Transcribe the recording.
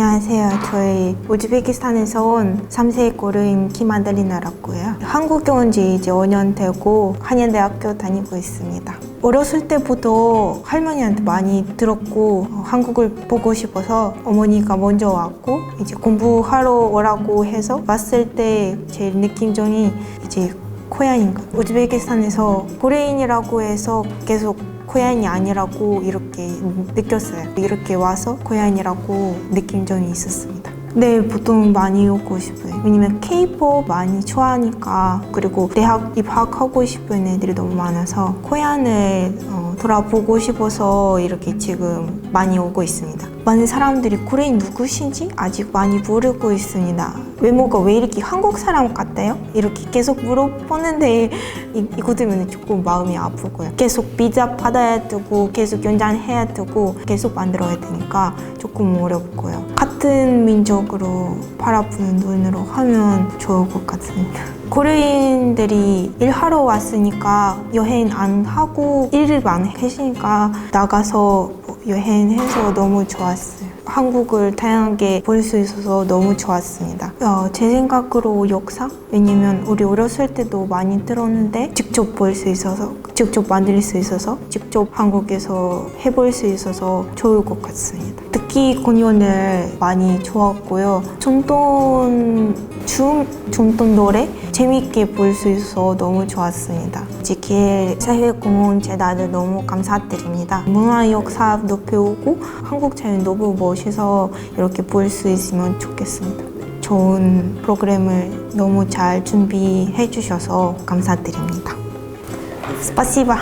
안녕하세요. 저희 우즈베키스탄에서 온 3세 고르인 김아들리나라고요. 한국에 온 지 이제 5년 되고 한양대학교 다니고 있습니다. 어렸을 때부터 할머니한테 많이 들었고 어, 한국을 보고 싶어서 어머니가 먼저 왔고 이제 공부하러 오라고 해서 왔을 때 제일 느낀 점이 이제 코야인 것. 우즈베키스탄에서 고레인이라고 해서 계속 코야인이 아니라고 이렇게 느꼈어요. 이렇게 와서 코야인이라고 느낀 점이 있었습니다. 네, 보통 많이 오고 싶어요. 왜냐면 K-pop 많이 좋아하니까 그리고 대학 입학하고 싶은 애들이 너무 많아서 코야인을 어, 돌아보고 싶어서 이렇게 지금 많이 오고 있습니다. 많은 사람들이 코레인 누구신지 아직 많이 모르고 있습니다. 외모가 왜 이렇게 한국 사람 같아요? 이렇게 계속 물어보는데 이, 이거 때문에 조금 마음이 아프고요. 계속 비자 받아야 되고 계속 연장해야 되고 계속 만들어야 되니까 조금 어렵고요. 같은 민족으로 바라보는 눈으로 하면 좋을 것 같습니다. 고려인들이 일하러 왔으니까 여행 안 하고 일만 하시니까 나가서 뭐 여행해서 너무 좋았어요. 한국을 다양하게 볼 수 있어서 너무 좋았습니다. 어, 제 생각으로 역사? 왜냐면 우리 어렸을 때도 많이 들었는데 직접 볼 수 있어서 직접 만들 수 있어서 직접 한국에서 해볼 수 있어서 좋을 것 같습니다. 특히 공연을 많이 좋았고요. 전통 춤, 전통 노래 재밌게 볼 수 있어서 너무 좋았습니다. 지킬 사회공헌재단을 너무 감사드립니다. 문화 역사도 배우고 한국 자연 너무 멋있어 이렇게 볼 수 있으면 좋겠습니다. 좋은 프로그램을 너무 잘 준비해 주셔서 감사드립니다. 스파시바.